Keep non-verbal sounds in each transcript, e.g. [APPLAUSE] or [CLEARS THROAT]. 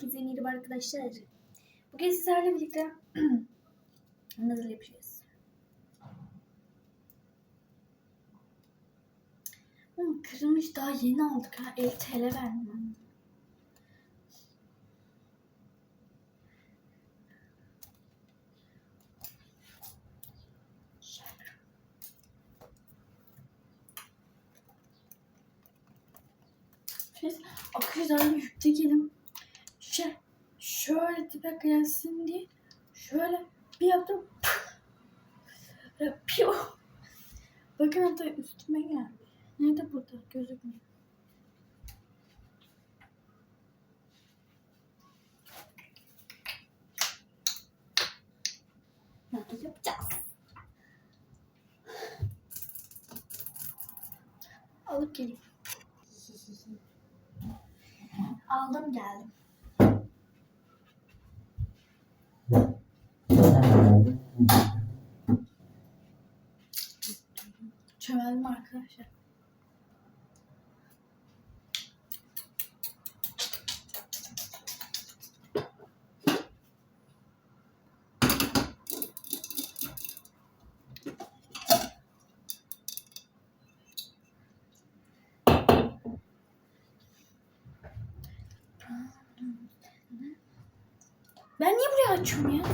Herkese merhaba arkadaşlar. Bugün sizlerle birlikte [CLEARS THROAT] nasıl yapacağız? Oğlum kırılmış daha yeni aldık ha. 50 TL verdim. Şöyle akışlarla yükleyelim. Şöyle, şöyle dibe gelsin diye şöyle bir yaptım. Böyle piyo. Bakın hatta üstüme geldi. Nerede burada? Gözükmüyor. Yapacağız? Alıp geleyim. [LAUGHS] Aldım geldim. Arkadaşlar. Ben niye buraya açıyorum ya?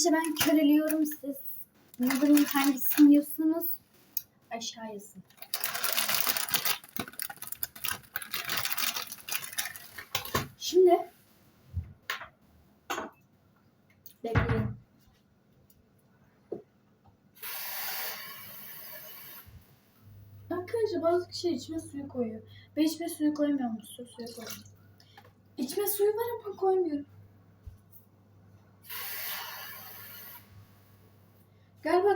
Arkadaşlar ben köreliyorum siz. Yıldırım hangisini yiyorsunuz? Aşağı yazın. Şimdi bekleyin. Arkadaşlar bazı kişiler içme suyu koyuyor. Ben içme suyu koymuyorum. Su suyu koyuyorum. İçme suyu var ama koymuyorum.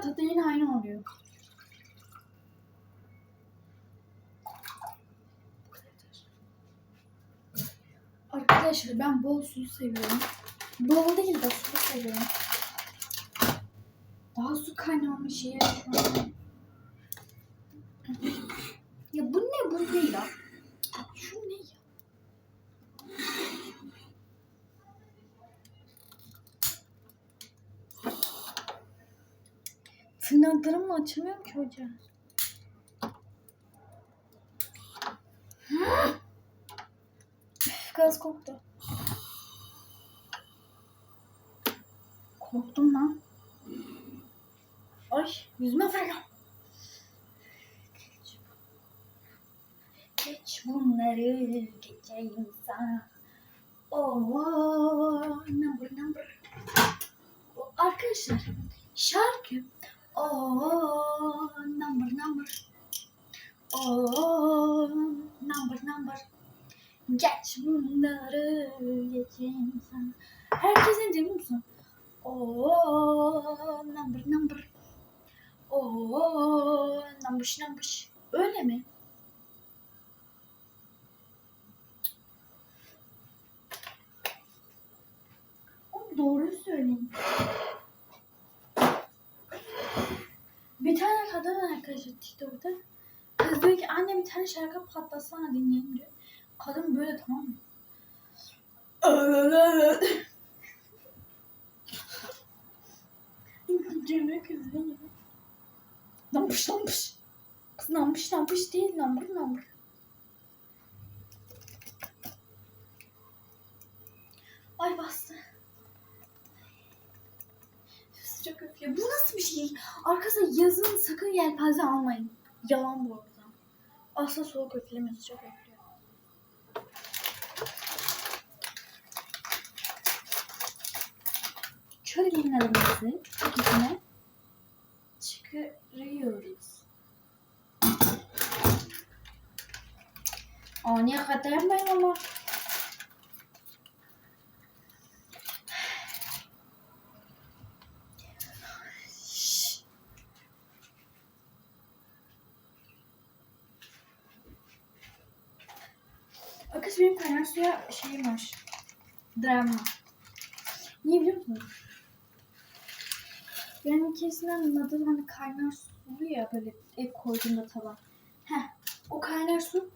Tadı yine aynı oluyor. Arkadaşlar ben bol su seviyorum. Bol değil de su seviyorum. Daha su kaynamamış ya. Ya bu ne bu ne ya? Şu ne ya? Tırnaklarımla açamıyorum ki hocam. Üf, Gaz koktu. Korktum lan. Ay yüzüme fırladı. Geç bunları geçeyim sana. Oh, number number. Arkadaşlar şarkı Oh, number number. Oh, number number. Geç bunları geçeyim sana. Herkes ne diyor biliyor musun? Oh, number number. Oh, number number. Öyle mi? Doğruyu söyleyin. Bir tane kadın var arkadaşlar TikTok'ta. Kız diyor ki anne bir tane şarkı patlatsana dinleyelim diyor. Kadın böyle tamam mı? Cemre kız değil. Lampış lampış. Kız lampış lampış değil lambır lambır. Ay bastı. Sıcak öfke. Bu nasıl bir şey? Arkadaşlar yazın sakın yelpaze almayın. Yalan bu arada. Asla soğuk öflemiyor sıcak öflüyor. Çölgelerimizi ikisine çıkarıyoruz. Aa ne kadar ben ama. Akış benim kaynar suya şeyim var. Drama. Niye biliyor musun? Yani kesilen nadıl hani kaynar sulu ya böyle et koyduğunda tava. Heh kaynar su,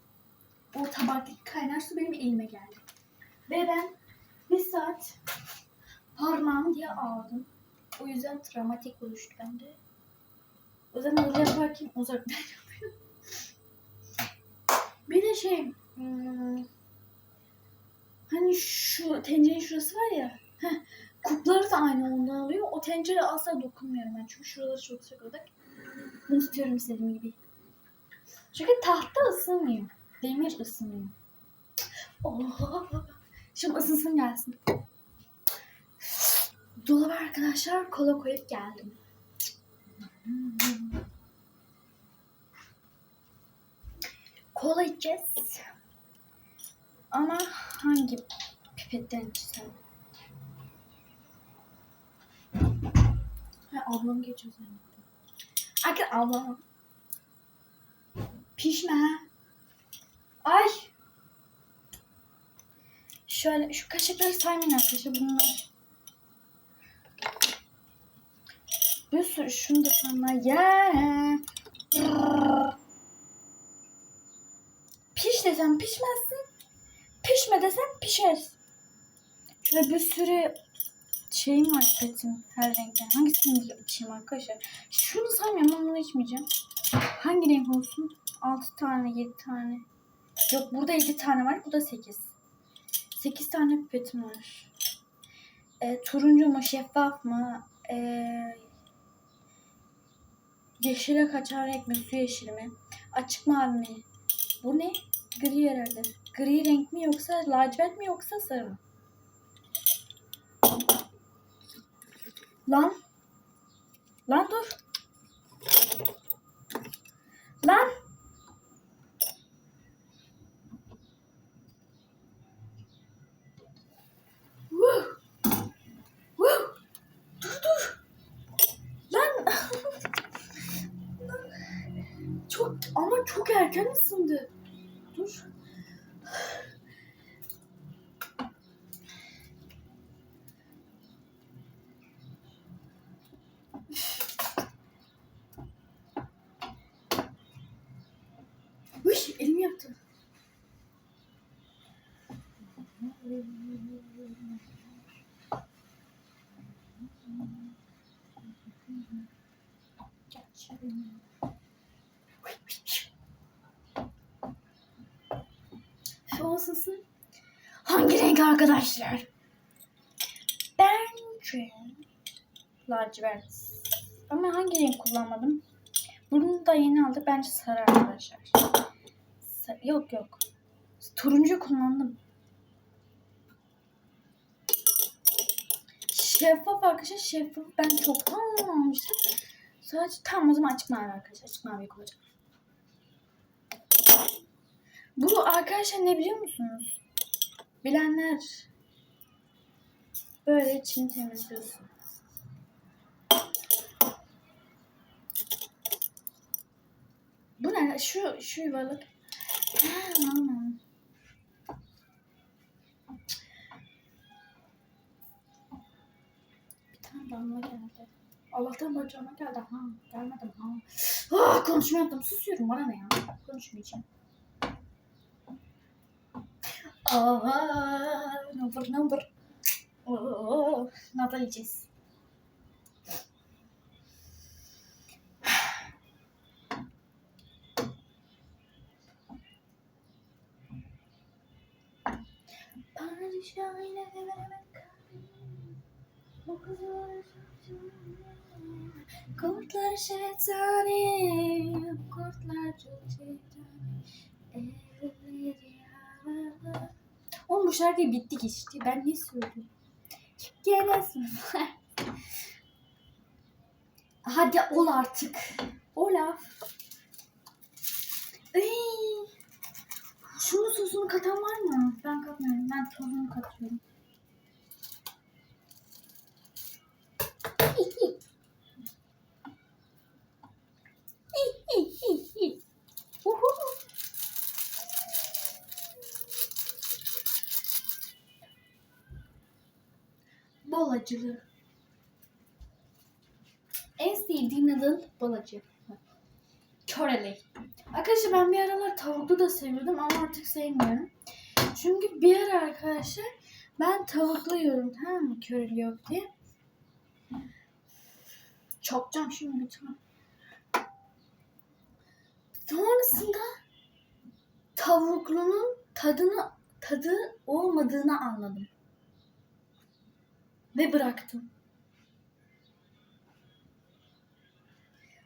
o tabaktaki kaynar su benim elime geldi. Ve ben bir saat parmağım diye ağladım. O yüzden travmatik oluştu bende. O yüzden öyle yaparken uzaktan [LAUGHS] yapıyorum. Bir de şey, hmm, hani şu tencerenin şurası var ya, heh, kupları da aynı ondan alıyor. O tencereye asla dokunmuyorum ben çünkü şuraları çok sıcak. Bunu tutuyorum istediğim gibi. Çünkü tahta ısınmıyor. Demir ısınıyor. Oh. Şimdi ısınsın gelsin. Dolaba arkadaşlar kola koyup geldim. Kola içeceğiz. Ama hangi pipetten içsem? Ha, ablam geçiyor zannettim. Arkadaşlar ablam. Pişme. Ay. Şöyle şu kaşıkları saymayın arkadaşlar bunlar. Bir sürü şunu da sana ya. Piş desem pişmezsin. Pişme desem pişer. Şöyle bir sürü şeyim var petim her renkten. Hangisini içeyim arkadaşlar? Şunu saymıyorum ama bunu içmeyeceğim. Hangi renk olsun? 6 tane, 7 tane. Yok burada 7 tane var. Bu da 8. 8 tane pipetim var. E, turuncu mu, şeffaf mı? E, yeşile kaçan renk mi, su yeşili mi? Açık mavi mi? Bu ne? Gri herhalde. Gri renk mi yoksa lacivert mi yoksa sarı mı? Lan. Lan dur. Lan. [LAUGHS] Çok ama çok erken ısındı. Dur. Uy elimi yaktım. Şu olsun. Hangi renk arkadaşlar? Bence lacivert. Ama hangi renk kullanmadım? Bunu da yeni aldık. Bence sarı arkadaşlar. Yok yok. Turuncu kullandım. Şeffaf arkadaşlar. Şeffaf ben çoktan almıştım. Sadece tam o zaman açık mavi arkadaşlar. Açık mavi kullanacağım. Bu arkadaşlar ne biliyor musunuz? Bilenler böyle içini temizliyorsun. Bu ne? Şu şu yuvarlak. Bir tane damla geldi. Allah'tan bacağıma geldi. Ha, gelmedim ha. Ah, konuşmadım. Susuyorum. Bana ne ya? Konuşmayacağım. Aa, number number. Oo, nata yiyeceğiz. Padişahıyla veremem kalbim. Kızlar Kurtlar şeytani, kurtlar şeytani. Oğlum bu şarkı bittik işte. Ben ne söylüyorum? Gelesin. Hadi ol artık. Olaf. Ay. Şunun sosunu katan var mı? Ben katmıyorum. Ben tozunu katıyorum. Bol acılı. En sevdiğim noodle bol acı. Köreli. Arkadaşlar ben bir aralar tavuklu da seviyordum ama artık sevmiyorum. Çünkü bir ara arkadaşlar ben tavuklu yiyorum tamam mı körülü yok diye. Çokacağım şimdi lütfen. Sonrasında tavuklunun tadını tadı olmadığını anladım. Ve bıraktım.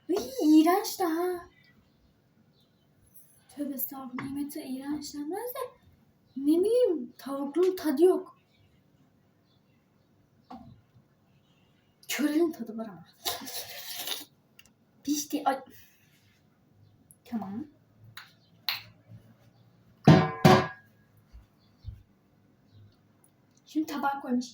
Iy, iğrenç daha. Tövbe estağfurullah yemekte iğrenç denmez de ne bileyim tavuklunun tadı yok. Körenin tadı var ama. Pişti. Ay. Tamam. Şimdi tabağa koymuş.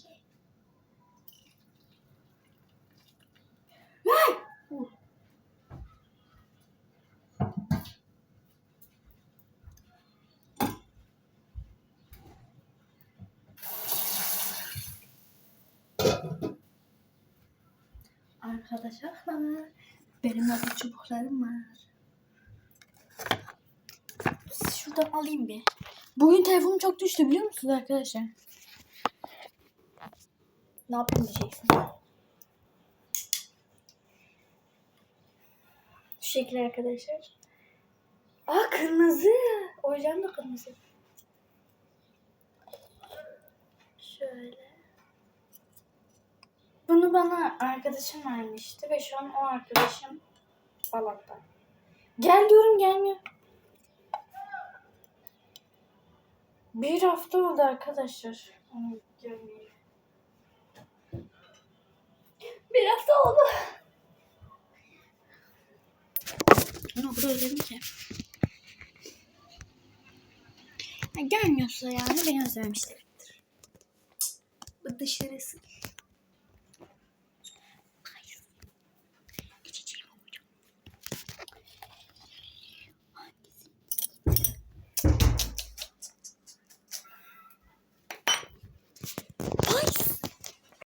Arkadaşlar benim nasıl çubuklarım var. Şuradan alayım bir. Bugün telefonum çok düştü biliyor musunuz arkadaşlar? Ne yapayım diyeceksin. Şu şekil arkadaşlar. Aa kırmızı. Oyuncağım da kırmızı. Şöyle. Bunu bana arkadaşım vermişti ve şu an o arkadaşım Balat'ta. Gel diyorum gelmiyor. Bir hafta oldu arkadaşlar. Onu görmeyeli. Bir hafta oldu. Onu kadar özledim ki. Gelmiyorsa yani beni özlememiştir. Bu dışarısı.